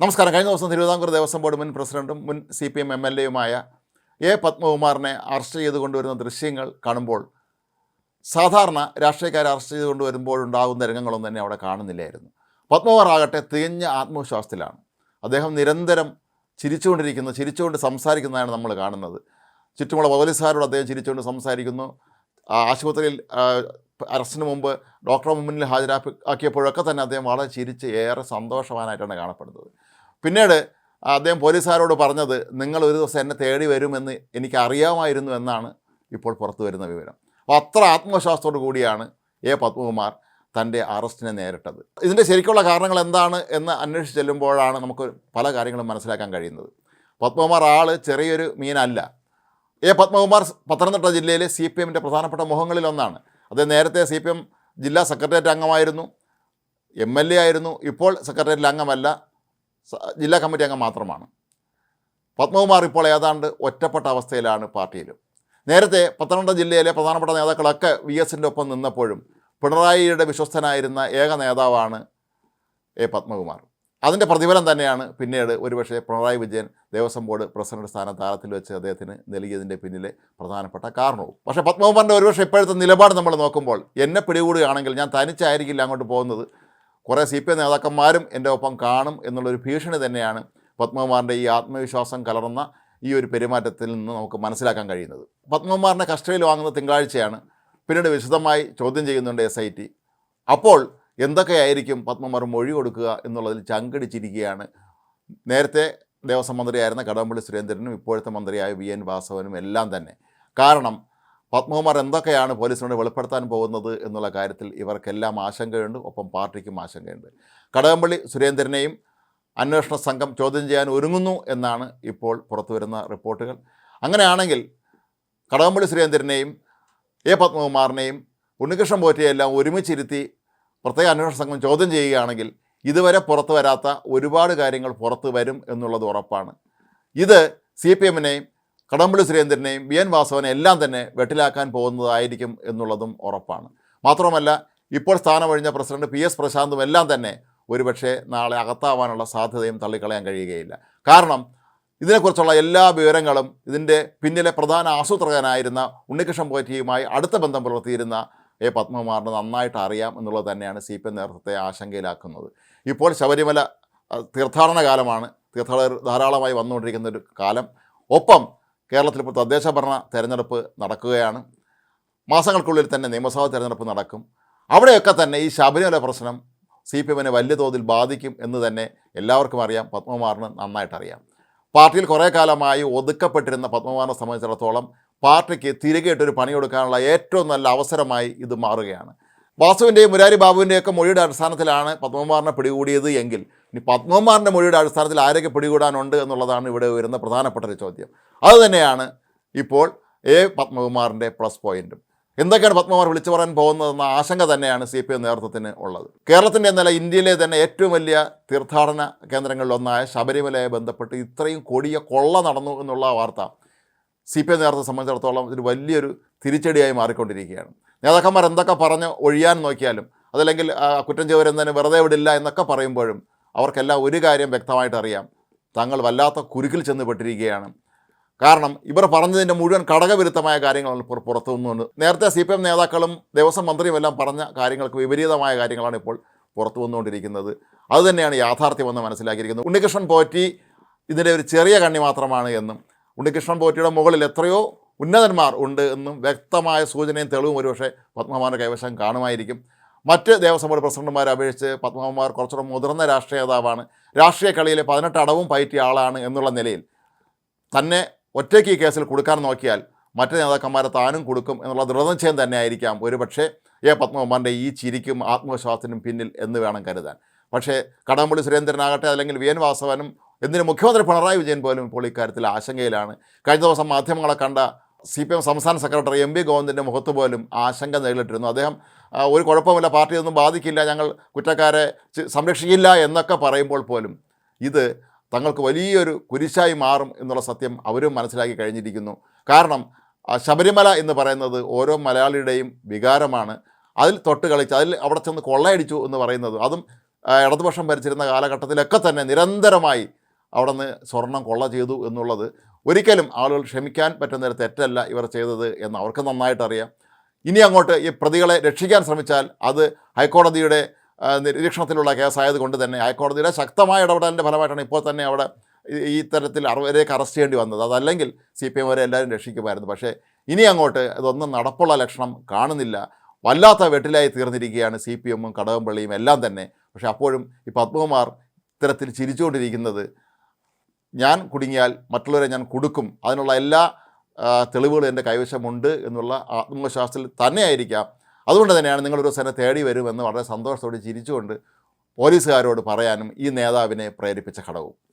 നമസ്കാരം. കഴിഞ്ഞ ദിവസം തിരുവിതാംകൂർ ദേവസ്വം ബോർഡ് മുൻ പ്രസിഡന്റും മുൻ C P M M L എയുമായ A പത്മകുമാറിനെ അറസ്റ്റ് ചെയ്ത് കൊണ്ടുവരുന്ന ദൃശ്യങ്ങൾ കാണുമ്പോൾ സാധാരണ രാഷ്ട്രീയക്കാരെ അറസ്റ്റ് ചെയ്ത് കൊണ്ടുവരുമ്പോഴുണ്ടാകുന്ന രംഗങ്ങളൊന്നും തന്നെ അവിടെ കാണുന്നില്ലായിരുന്നു. പത്മകുമാർ ആകട്ടെ തികഞ്ഞ ആത്മവിശ്വാസത്തിലാണ്. അദ്ദേഹം നിരന്തരം ചിരിച്ചുകൊണ്ടിരിക്കുന്നു ചിരിച്ചുകൊണ്ട് സംസാരിക്കുന്നതാണ് നമ്മൾ കാണുന്നത്. ചുറ്റുമുള്ള പോലീസുകാരോട് അദ്ദേഹം ചിരിച്ചുകൊണ്ട് സംസാരിക്കുന്നു. ആശുപത്രിയിൽ അറസ്റ്റിന് മുമ്പ് ഡോക്ടറെ മുന്നിൽ ഹാജരാക്കിയപ്പോഴൊക്കെ തന്നെ അദ്ദേഹം വളരെ ചിരിച്ച് ഏറെ സന്തോഷവാനായിട്ടാണ് കാണപ്പെടുന്നത്. പിന്നീട് അദ്ദേഹം പോലീസുകാരോട് പറഞ്ഞത് നിങ്ങൾ ഒരു ദിവസം എന്നെ തേടി വരുമെന്ന് എനിക്ക് അറിയാമായിരുന്നു എന്നാണ് ഇപ്പോൾ പുറത്തു വരുന്ന വിവരം. അപ്പോൾ അത്ര ആത്മവിശ്വാസത്തോടു കൂടിയാണ് എ പത്മകുമാർ തന്റെ അറസ്റ്റിനെ നേരിട്ടത്. ഇതിന്റെ ശരിക്കുള്ള കാരണങ്ങൾ എന്താണ് എന്ന് അന്വേഷിച്ച് ചെല്ലുമ്പോഴാണ് നമുക്ക് പല കാര്യങ്ങളും മനസ്സിലാക്കാൻ കഴിയുന്നത്. പത്മകുമാർ ആൾ ചെറിയൊരു മീനല്ല. എ പത്മകുമാർ പത്തനംതിട്ട ജില്ലയിലെ സി പി എമ്മിന്റെ പ്രധാനപ്പെട്ട മുഖങ്ങളിലൊന്നാണ് അദ്ദേഹം നേരത്തെ സി പി എം ജില്ലാ സെക്രട്ടേറിയറ്റ് അംഗമായിരുന്നു. എം എൽ എ ആയിരുന്നു. ഇപ്പോൾ സെക്രട്ടേറിയറ്റിൽ അംഗമല്ല. ജില്ലാ കമ്മിറ്റി അംഗം മാത്രമാണ്. പത്മകുമാർ ഇപ്പോൾ ഏതാണ്ട് ഒറ്റപ്പെട്ട അവസ്ഥയിലാണ് പാർട്ടിയിൽ നേരത്തെ പത്തനംതിട്ട ജില്ലയിലെ പ്രധാനപ്പെട്ട നേതാക്കളൊക്കെ വി എസിന്റെ ഒപ്പം നിന്നപ്പോഴും പിണറായിയുടെ വിശ്വസ്തനായിരുന്ന ഏക നേതാവാണ് എ പത്മകുമാർ. അതിന്റെ പ്രതിഫലം തന്നെയാണ് പിന്നീട് ഒരുപക്ഷെ പിണറായി വിജയൻ ദേവസ്വം ബോർഡ് പ്രസിഡന്റ് സ്ഥാനം താരത്തിൽ വെച്ച് അദ്ദേഹത്തിന് നൽകിയതിന്റെ പിന്നിലെ പ്രധാനപ്പെട്ട കാരണവും. പക്ഷേ പത്മകുമാറിന്റെ ഒരുപക്ഷെ ഇപ്പോഴത്തെ നിലപാട് നമ്മൾ നോക്കുമ്പോൾ എന്നെ പിടികൂടുകയാണെങ്കിൽ ഞാൻ തനിച്ചായിരിക്കില്ല അങ്ങോട്ട് പോകുന്നത്. കുറേ സി പി എം നേതാക്കന്മാരും എന്റെ ഒപ്പം കാണും എന്നുള്ളൊരു ഭീഷണി തന്നെയാണ് പത്മകുമാറിന്റെ ഈ ആത്മവിശ്വാസം കലർന്ന ഈ ഒരു പെരുമാറ്റത്തിൽ നിന്ന് നമുക്ക് മനസ്സിലാക്കാൻ കഴിയുന്നത്. പത്മകുമാറിനെ കസ്റ്റഡിയിൽ വാങ്ങുന്ന തിങ്കളാഴ്ചയാണ് പിന്നീട് വിശദമായി ചോദ്യം ചെയ്യുന്നുണ്ട് എസ് ഐ ടി. അപ്പോൾ എന്തൊക്കെയായിരിക്കും പത്മമാർ മൊഴി കൊടുക്കുക എന്നുള്ളതിൽ ചങ്കടിച്ചിരിക്കുകയാണ്. നേരത്തെ ദേവസ്വം മന്ത്രിയായിരുന്ന കടകംപള്ളി സുരേന്ദ്രനും ഇപ്പോഴത്തെ മന്ത്രിയായ വി എൻ വാസവനും എല്ലാം തന്നെ. കാരണം പത്മകുമാർ എന്തൊക്കെയാണ് പോലീസിനോട് വെളിപ്പെടുത്താൻ പോകുന്നത് എന്നുള്ള കാര്യത്തിൽ ഇവർക്കെല്ലാം ആശങ്കയുണ്ട് ഒപ്പം പാർട്ടിക്കും ആശങ്കയുണ്ട്. കടകംപള്ളി സുരേന്ദ്രനെയും അന്വേഷണ സംഘം ചോദ്യം ചെയ്യാൻ ഒരുങ്ങുന്നു എന്നാണ് ഇപ്പോൾ പുറത്തുവരുന്ന റിപ്പോർട്ടുകൾ. അങ്ങനെയാണെങ്കിൽ കടകംപള്ളി സുരേന്ദ്രനെയും എ പത്മകുമാറിനെയും ഉണ്ണികൃഷ്ണൻ പോറ്റിയെല്ലാം ഒരുമിച്ചിരുത്തി പ്രത്യേക അന്വേഷണ സംഘം ചോദ്യം ചെയ്യുകയാണെങ്കിൽ ഇതുവരെ പുറത്തു വരാത്ത ഒരുപാട് കാര്യങ്ങൾ പുറത്തു വരും എന്നുള്ളത് ഉറപ്പാണ്. ഇത് സി പി എമ്മിനെയും കടമ്പള്ളി സുരേന്ദ്രനെയും വി എൻ വാസവനെ എല്ലാം തന്നെ വെട്ടിലാക്കാൻ പോകുന്നതായിരിക്കും എന്നുള്ളതും ഉറപ്പാണ്. മാത്രമല്ല ഇപ്പോൾ സ്ഥാനമൊഴിഞ്ഞ പ്രസിഡന്റ് പി എസ് പ്രശാന്തും എല്ലാം തന്നെ ഒരുപക്ഷെ നാളെ അകത്താവാനുള്ള സാധ്യതയും തള്ളിക്കളയാൻ കഴിയുകയില്ല. കാരണം ഇതിനെക്കുറിച്ചുള്ള എല്ലാ വിവരങ്ങളും ഇതിന്റെ പിന്നിലെ പ്രധാന ആസൂത്രകനായിരുന്ന ഉണ്ണികൃഷ്ണൻ പോറ്റിയുമായി അടുത്ത ബന്ധം പുലർത്തിയിരുന്ന എ പത്മകുമാറിന് നന്നായിട്ട് അറിയാം എന്നുള്ളത് തന്നെയാണ് സി പി എം നേതൃത്വത്തെ ആശങ്കയിലാക്കുന്നത്. ഇപ്പോൾ ശബരിമല തീർത്ഥാടന കാലമാണ്. തീർത്ഥാടകർ ധാരാളമായി വന്നുകൊണ്ടിരിക്കുന്ന ഒരു കാലം. ഒപ്പം കേരളത്തിൽ ഇപ്പോൾ തദ്ദേശ ഭരണ തെരഞ്ഞെടുപ്പ് നടക്കുകയാണ്. മാസങ്ങൾക്കുള്ളിൽ തന്നെ നിയമസഭാ തെരഞ്ഞെടുപ്പ് നടക്കും. അവിടെയൊക്കെ തന്നെ ഈ ശബരിമല പ്രശ്നം സി പി എമ്മിനെ വലിയ തോതിൽ ബാധിക്കും എന്ന് തന്നെ എല്ലാവർക്കും അറിയാം. പത്മകുമാറിന് നന്നായിട്ടറിയാം. പാർട്ടിയിൽ കുറേ കാലമായി ഒതുക്കപ്പെട്ടിരുന്ന പത്മകുമാറിനെ സംബന്ധിച്ചിടത്തോളം പാർട്ടിക്ക് തിരികെ ഇട്ടൊരു പണി കൊടുക്കാനുള്ള ഏറ്റവും നല്ല അവസരമായി ഇത് മാറുകയാണ്. വാസുവിന്റെയും മുരാരി ബാബുവിന്റെയൊക്കെ മൊഴിയുടെ അടിസ്ഥാനത്തിലാണ് പത്മകുമാറിനെ പിടികൂടിയത് എങ്കിൽ ഇനി പത്മകുമാറിന്റെ മൊഴിയുടെ അടിസ്ഥാനത്തിൽ ആരൊക്കെ പിടികൂടാനുണ്ട് എന്നുള്ളതാണ് ഇവിടെ വരുന്ന പ്രധാനപ്പെട്ട ഒരു ചോദ്യം. അതുതന്നെയാണ് ഇപ്പോൾ എ പത്മകുമാറിന്റെ പ്ലസ് പോയിന്റും എന്തൊക്കെയാണ് പത്മകുമാർ വിളിച്ചു പറയാൻ പോകുന്നതെന്ന ആശങ്ക തന്നെയാണ് സി പി എം നേതൃത്വത്തിന് ഉള്ളത്. കേരളത്തിന്റെ എന്നല്ല ഇന്ത്യയിലെ തന്നെ ഏറ്റവും വലിയ തീർത്ഥാടന കേന്ദ്രങ്ങളിലൊന്നായ ശബരിമലയെ ബന്ധപ്പെട്ട് ഇത്രയും കൊടിയ കൊള്ള നടന്നു എന്നുള്ള വാർത്ത സി പി എം നേതൃത്വത്തെ സംബന്ധിച്ചിടത്തോളം ഇതൊരു വലിയൊരു തിരിച്ചടിയായി മാറിക്കൊണ്ടിരിക്കുകയാണ്. നേതാക്കന്മാർ എന്തൊക്കെ പറഞ്ഞ് ഒഴിയാൻ നോക്കിയാലും അതല്ലെങ്കിൽ കുറ്റം ചെയ്വരെന്നതിന് വെറുതെ വിടില്ല എന്നൊക്കെ പറയുമ്പോഴും അവർക്കെല്ലാം ഒരു കാര്യം വ്യക്തമായിട്ട് അറിയാം. തങ്ങൾ വല്ലാത്ത കുരുക്കിൽ ചെന്നുപെട്ടിരിക്കുകയാണ്. കാരണം ഇവർ പറഞ്ഞതിന്റെ മുഴുവൻ ഘടകവിരുദ്ധമായ കാര്യങ്ങളാണ് ഇപ്പോൾ പുറത്തു വന്നുകൊണ്ട് നേരത്തെ സി പി എം നേതാക്കളും ദേവസ്വം മന്ത്രിയും എല്ലാം പറഞ്ഞ കാര്യങ്ങൾക്ക് വിപരീതമായ കാര്യങ്ങളാണ് ഇപ്പോൾ പുറത്തു വന്നുകൊണ്ടിരിക്കുന്നത്. അതുതന്നെയാണ് യാഥാർത്ഥ്യമെന്ന് മനസ്സിലാക്കിയിരിക്കുന്നത്. ഉണ്ണികൃഷ്ണൻ പോറ്റി ഇതിന്റെ ഒരു ചെറിയ കണ്ണി മാത്രമാണ് എന്നും ഉണ്ണികൃഷ്ണൻ പോറ്റിയുടെ മുകളിൽ എത്രയോ ഉന്നതന്മാർ ഉണ്ട് എന്നും വ്യക്തമായ സൂചനയും തെളിവും ഒരുപക്ഷെ പത്മകുമാറിന്റെ കൈവശം കാണുമായിരിക്കും. മറ്റ് ദേവസ്വം ബോർഡ് പ്രസിഡന്റുമാരെ അപേക്ഷിച്ച് പത്മകുമാർ കുറച്ചുകൂടെ മുതിർന്ന രാഷ്ട്രീയ നേതാവാണ്. രാഷ്ട്രീയ കളിയിലെ പതിനെട്ട് അടവും പയറ്റിയ ആളാണ് എന്നുള്ള നിലയിൽ തന്നെ ഒറ്റയ്ക്ക് ഈ കേസിൽ കൊടുക്കാൻ നോക്കിയാൽ മറ്റ് നേതാക്കന്മാരെ താനും കൊടുക്കും എന്നുള്ള ദൃഢനിശ്ചയം തന്നെ ആയിരിക്കാം ഒരുപക്ഷെ എ പത്മകുമാറിന്റെ ഈ ചിരിക്കും ആത്മവിശ്വാസത്തിനും പിന്നിൽ എന്ന് വേണം കരുതാൻ. പക്ഷേ കടമ്പള്ളി സുരേന്ദ്രനാകട്ടെ അല്ലെങ്കിൽ വി എൻ വാസവനും എന്തിന് മുഖ്യമന്ത്രി പിണറായി വിജയൻ പോലും ഇപ്പോൾ ഇക്കാര്യത്തിൽ ആശങ്കയിലാണ്. കഴിഞ്ഞ ദിവസം മാധ്യമങ്ങളെ കണ്ട സി പി എം സംസ്ഥാന സെക്രട്ടറി എം പി ഗോവിന്ദന്റെ മുഖത്ത് പോലും ആശങ്ക നേരിട്ടിരുന്നു അദ്ദേഹം ഒരു കുഴപ്പമില്ല പാർട്ടിയൊന്നും ബാധിക്കില്ല ഞങ്ങൾ കുറ്റക്കാരെ സംരക്ഷിക്കില്ല എന്നൊക്കെ പറയുമ്പോൾ പോലും ഇത് തങ്ങൾക്ക് വലിയൊരു കുരിശായി മാറും എന്നുള്ള സത്യം അവരും മനസ്സിലാക്കി കഴിഞ്ഞിരിക്കുന്നു. കാരണം ശബരിമല എന്ന് പറയുന്നത് ഓരോ മലയാളിയുടെയും വികാരമാണ്. അതിൽ തൊട്ട് കളിച്ച് അതിൽ അവിടെ ചെന്ന് കൊള്ളയടിച്ചു എന്ന് പറയുന്നത് അതും ഇടതുപക്ഷം ഭരിച്ചിരുന്ന കാലഘട്ടത്തിലൊക്കെ തന്നെ നിരന്തരമായി അവിടെ നിന്ന് സ്വർണം കൊള്ള ചെയ്തു എന്നുള്ളത് ഒരിക്കലും ആളുകൾ ക്ഷമിക്കാൻ പറ്റുന്ന ഒരു തെറ്റല്ല ഇവർ ചെയ്തത് എന്ന് അവർക്ക് നന്നായിട്ടറിയാം ഇനി അങ്ങോട്ട് ഈ പ്രതികളെ രക്ഷിക്കാൻ ശ്രമിച്ചാൽ അത് ഹൈക്കോടതിയുടെ നിരീക്ഷണത്തിലുള്ള കേസായത് കൊണ്ട് തന്നെ ഹൈക്കോടതിയുടെ ശക്തമായ ഇടപെടലിന്റെ ഫലമായിട്ടാണ് ഇപ്പോൾ തന്നെ അവിടെ ഈ- തരത്തിൽ അറുപതിലേക്ക് അറസ്റ്റ് ചെയ്യേണ്ടി വന്നത്. അതല്ലെങ്കിൽ സി പി എം വരെ എല്ലാവരും രക്ഷിക്കുമായിരുന്നു. പക്ഷേ ഇനി അങ്ങോട്ട് ഇതൊന്നും നടപ്പുള്ള ലക്ഷണം കാണുന്നില്ല. വല്ലാത്ത വെട്ടിലായി തീർന്നിരിക്കുകയാണ് സി പി എമ്മും കടകംപള്ളിയും എല്ലാം തന്നെ. പക്ഷേ അപ്പോഴും ഈ പത്മകുമാർ ഇത്തരത്തിൽ ചിരിച്ചുകൊണ്ടിരിക്കുന്നത് ഞാൻ കുടുങ്ങിയാൽ മറ്റുള്ളവരെ ഞാൻ കൊടുക്കും. അതിനുള്ള എല്ലാ തെളിവുകളും എന്റെ കൈവശമുണ്ട് എന്നുള്ള ആത്മവിശ്വാസത്തിൽ തന്നെയായിരിക്കാം. അതുകൊണ്ട് തന്നെയാണ് നിങ്ങളൊരു എന്നെ തേടി വരുമെന്ന് വളരെ സന്തോഷത്തോടെ ചിരിച്ചുകൊണ്ട് പോലീസുകാരോട് പറയാനും ഈ നേതാവിനെ പ്രേരിപ്പിച്ച ഘടകവും.